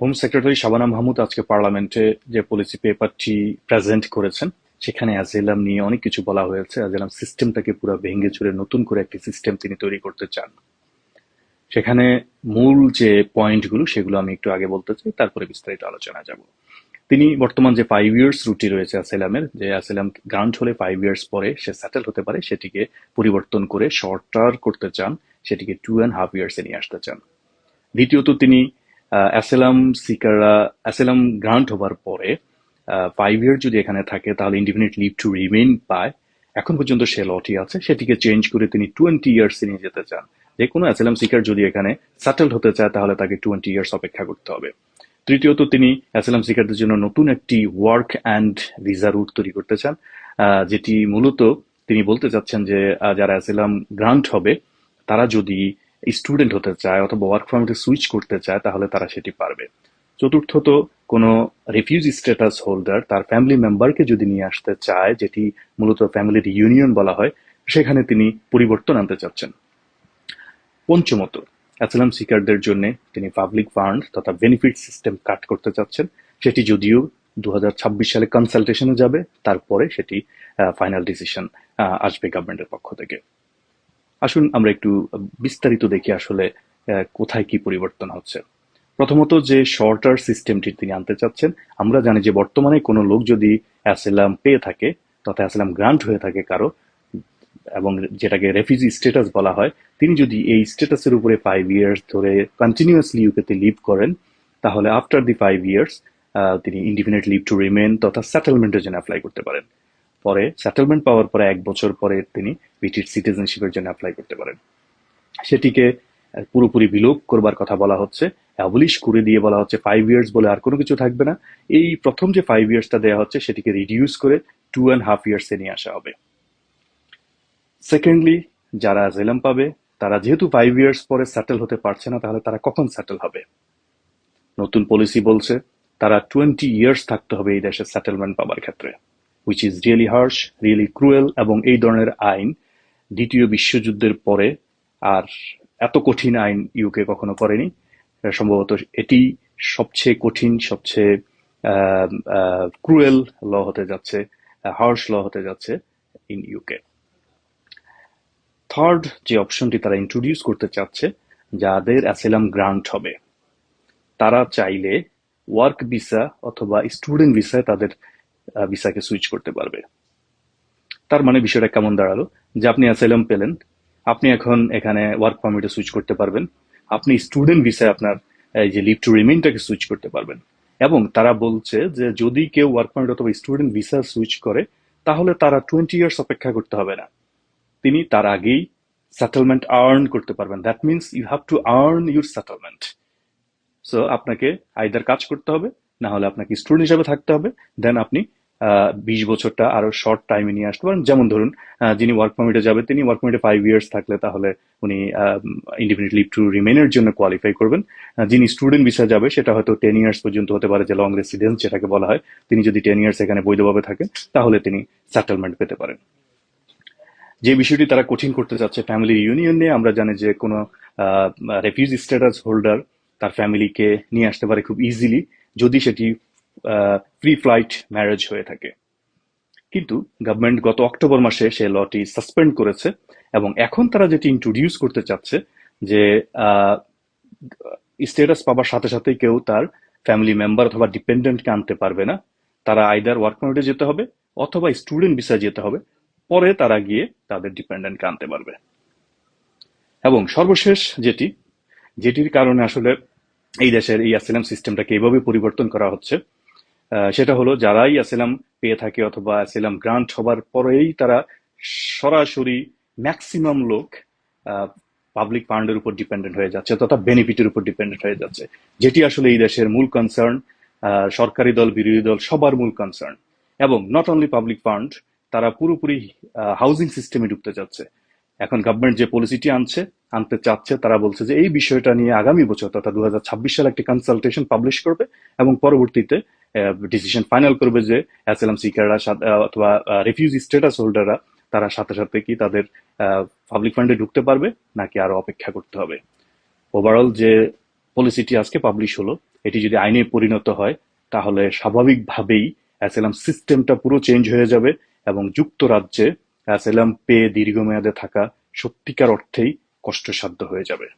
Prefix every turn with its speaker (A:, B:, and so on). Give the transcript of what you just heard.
A: Home secretary Shabana Mahmud আজকে পার্লামেন্টে যে পলিসি পেপারটি প্রেজেন্ট করেছেন, সেখানে অ্যাজেলাম নিয়ে অনেক কিছু বলা হয়েছে। অ্যাজেলাম সিস্টেমটাকে পুরো ভেঙে চুরে নতুন করে একটি সিস্টেম তিনি তৈরি করতে চান। সেখানে মূল যে পয়েন্টগুলো সেগুলো আমি একটু আগে বলতে চাই, তারপরে বিস্তারিত আলোচনা যাব। তিনি বর্তমান যে ফাইভ ইয়ার্স রুটি রয়েছে অ্যাসেলামের যে অ্যাসেলাম গ্রান্ট হলে ফাইভ ইয়ার্স পরে সে সেটেল হতে পারে, সেটিকে পরিবর্তন করে শর্টার করতে চান, সেটিকে টু অ্যান্ড হাফ ইয়ার্সে নিয়ে আসতে চান। দ্বিতীয়ত তিনি অ্যাসেলাম সিকাররা অ্যাসেলাম গ্রান্ট হবার পরে ফাইভ ইয়ার যদি এখানে থাকে, তাহলে ইন্ডিপেন্ডেন্ট লিভ টু রিমেইন পায়। এখন পর্যন্ত সে লটি আছে। সেটিকে চেঞ্জ করে তিনি টোয়েন্টি ইয়ার্স নিয়ে যেতে চান। যে কোনো অ্যাসেলাম সিকার যদি এখানে সেটেল হতে চায়, তাহলে তাকে টোয়েন্টি ইয়ার্স অপেক্ষা করতে হবে। তৃতীয়ত, তিনি অ্যাসেলাম সিকারদের জন্য নতুন একটি ওয়ার্ক অ্যান্ড ভিসা রুট তৈরি করতে চান যেটি মূলত তিনি বলতে চাচ্ছেন যে যারা অ্যাসেলাম গ্রান্ট হবে, তারা যদি স্টুডেন্ট হতে চায় অথবা ওয়ার্ক ফ্রমে সুইচ করতে চায়, তাহলে তারা সেটি পারবে। চতুর্থত, কোনো রিফিউজ স্ট্যাটাস হোল্ডার তার ফ্যামিলি মেম্বারকে যদি নিয়ে আসতে চায়, যেটি মূলত ফ্যামিলির ইউনিয়ন বলা হয়, সেখানে তিনি পরিবর্তন আনতে চাচ্ছেন। পঞ্চমত অ্যাসেলাম সিকারদের জন্য তিনি পাবলিক ফান্ড তথা বেনিফিট সিস্টেম কাট করতে চাচ্ছেন। সেটি যদিও দু হাজার ছাব্বিশ সালে কনসালটেশনে যাবে, তারপরে সেটি ফাইনাল ডিসিশন আসবে গভর্নমেন্টের পক্ষ থেকে। আসুন আমরা একটু বিস্তারিত দেখি আসলে কোথায় কি পরিবর্তন হচ্ছে। প্রথমত যে শর্টার সিস্টেমটি তিনি আনতে চাচ্ছেন, আমরা জানি যে বর্তমানে কোনো লোক যদি অ্যাসেলাম পেয়ে থাকে তথা অ্যাসেলাম গ্রান্ট হয়ে থাকে কারও, এবং যেটাকে রেফিউজি স্ট্যাটাস বলা হয়, তিনি যদি এই স্ট্যাটাসের উপরে ফাইভ ইয়ার্স ধরে কন্টিনিউয়াসলি ইউকেতে লিভ করেন, তাহলে আফটার দি ফাইভ ইয়ার্স তিনি ইন্ডিপেন্ডেন্ট লিভ টু রিমেন তথা সেটেলমেন্টের জন্য অ্যাপ্লাই করতে পারেন। পরে সেটেলমেন্ট পাওয়ার পরে এক বছর পরে তিনি ব্রিটিশ সিটিজেনশিপের জন্য অ্যাপ্লাই করতে পারেন। সেটিকে পুরোপুরি বিলোপ করবার কথা বলা হচ্ছে অ্যাবলিশ করে দিয়ে বলা হচ্ছে ফাইভ ইয়ার্স বলে আর কোনো কিছু থাকবে না। এই প্রথম যে ফাইভ ইয়ার্সটা দেওয়া হচ্ছে, সেটিকে রিডিউস করে টু অ্যান্ড হাফ ইয়ার্সে নিয়ে আসা হবে। সেকেন্ডলি যারা জেলাম পাবে, তারা যেহেতু ফাইভ ইয়ার্স পরে সেটেল হতে পারছে না, তাহলে তারা কখন সেটেল হবে? নতুন পলিসি বলছে, তারা টোয়েন্টি ইয়ার্স থাকতে হবে এই দেশে সেটেলমেন্ট পাবার ক্ষেত্রে। Which is really harsh really cruel এবং এই ধরনের আইন দ্বিতীয় বিশ্বযুদ্ধের পরে আর এত কঠিন আইন ইউকে কখনো করেনি। সম্ভবত এটি সবচেয়ে কঠিন, সবচেয়ে ক্রুয়েল ল হতে যাচ্ছে হার্শ ল হতে যাচ্ছে ইন ইউকে থার্ড যে অপশনটি তারা ইন্ট্রোডিউস করতে চাচ্ছে, যাদের অ্যাসেলাম গ্রান্ট হবে, তারা চাইলে ওয়ার্ক ভিসা অথবা স্টুডেন্ট ভিসায় তাদের ভিসাকে সুইচ করতে পারবে। তার মানে বিষয়টা কেমন দাঁড়াল? যে আপনি অ্যাসেলাম পেলেন, আপনি এখন এখানে ওয়ার্ক পারমিটে সুইচ করতে পারবেন। আপনি স্টুডেন্ট ভিসায় আপনার, এই যে লিভ টু রিমেইনটাকে সুইচ করতে পারবেন। এবং তারা বলছে যে যদি কেউ ওয়ার্ক পারমিট অথবা স্টুডেন্ট ভিসা সুইচ করে, তাহলে তারা টোয়েন্টি ইয়ার্স অপেক্ষা করতে হবে না। তিনি তার আগেই সেটেলমেন্ট আর্ন করতে পারবেন। That means you have to earn your settlement so আপনাকে আইদার কাজ করতে হবে না হলে আপনাকে স্টুডেন্ট হিসাবে থাকতে হবে। দেন আপনি বিশ বছরটা আরও শর্ট টাইমে নিয়ে আসতে পারেন। যেমন ধরুন যিনি ওয়ার্ক পারমিটে যাবে তিনি ওয়ার্ক পারমিটে ফাইভ ইয়ার্স থাকলে তাহলে উনি ইন্ডিপেন্ডেন্ট লিভ টু রিমেনের জন্য কোয়ালিফাই করবেন। যিনি স্টুডেন্ট ভিসা যাবে, সেটা হয়তো টেন ইয়ার্স পর্যন্ত হতে পারে, যে লং রেসিডেন্স যেটাকে বলা হয়। তিনি যদি টেন ইয়ার্স এখানে বৈধভাবে থাকেন, তাহলে তিনি সেটেলমেন্ট পেতে পারেন। যে বিষয়টি তারা কঠিন করতে চাচ্ছে ফ্যামিলি ইউনিয়ন নিয়ে, আমরা জানি যে কোনো রেফিউজ স্ট্যাটাস হোল্ডার তার ফ্যামিলিকে নিয়ে আসতে পারে খুব ইজিলি যদি সেটি ফ্রি ফ্লাইট ম্যারেজ হয়ে থাকে। কিন্তু গভর্নমেন্ট গত অক্টোবর মাসে সে লটি সাসপেন্ড করেছে এবং এখন তারা যেটি ইন্ট্রোডিউস করতে চাচ্ছে যে স্টেটাস পাবার সাথে সাথে কেউ তার ফ্যামিলি মেম্বার অথবা ডিপেন্ডেন্টকে আনতে পারবে না। তারা আইদার ওয়ার্ক পারমিটে যেতে হবে অথবা স্টুডেন্ট ভিসা যেতে হবে। পরে তারা গিয়ে তাদের ডিপেন্ডেন্টকে আনতে পারবে। এবং সর্বশেষ যেটি, যেটির কারণে আসলে এই দেশের এই অ্যাসিলাম সিস্টেমটাকে এইভাবে পরিবর্তন করা হচ্ছে। সেটা হলো যারাই অ্যাসিলাম পেয়ে থাকে অথবা অ্যাসিলাম গ্রান্ট হবার পরেই তারা সরাসরি ম্যাক্সিমাম লোক পাবলিক ফান্ডের উপর ডিপেন্ডেন্ট হয়ে যাচ্ছে তথা বেনিফিটের উপর ডিপেন্ডেন্ট হয়ে যাচ্ছে। যেটি আসলে এই দেশের মূল কনসার্ন সরকারি দল, বিরোধী দল সবার মূল কনসার্ন এবং নট অনলি পাবলিক ফান্ড তারা পুরোপুরি হাউজিং সিস্টেমে ঢুকতে চাচ্ছে এখন গভর্নমেন্ট যে পলিসিটি আনছে, আনতে চাচ্ছে, তারা বলছে যে এই বিষয়টা নিয়ে আগামী বছর তথা দু সালে একটি কনসালটেশন পাবলিশ করবে এবং পরবর্তীতে ডিসিশন ফাইনাল করবে যে অ্যাসেলাম সিকাররা অথবা রিফিউজ স্টেটাস হোল্ডাররা তারা সাথে সাথে কি তাদের পাবলিক ফান্ডে ঢুকতে পারবে, নাকি আরও অপেক্ষা করতে হবে? ওভারঅল যে পলিসিটি আজকে পাবলিশ হলো, এটি যদি আইনে পরিণত হয়, তাহলে স্বাভাবিকভাবেই অ্যাসেলাম সিস্টেমটা পুরো চেঞ্জ হয়ে যাবে এবং যুক্তরাজ্যে অ্যাসেলাম পেয়ে দীর্ঘমেয়াদে থাকা সত্যিকার অর্থেই কষ্টসাধ্য হয়ে যাবে।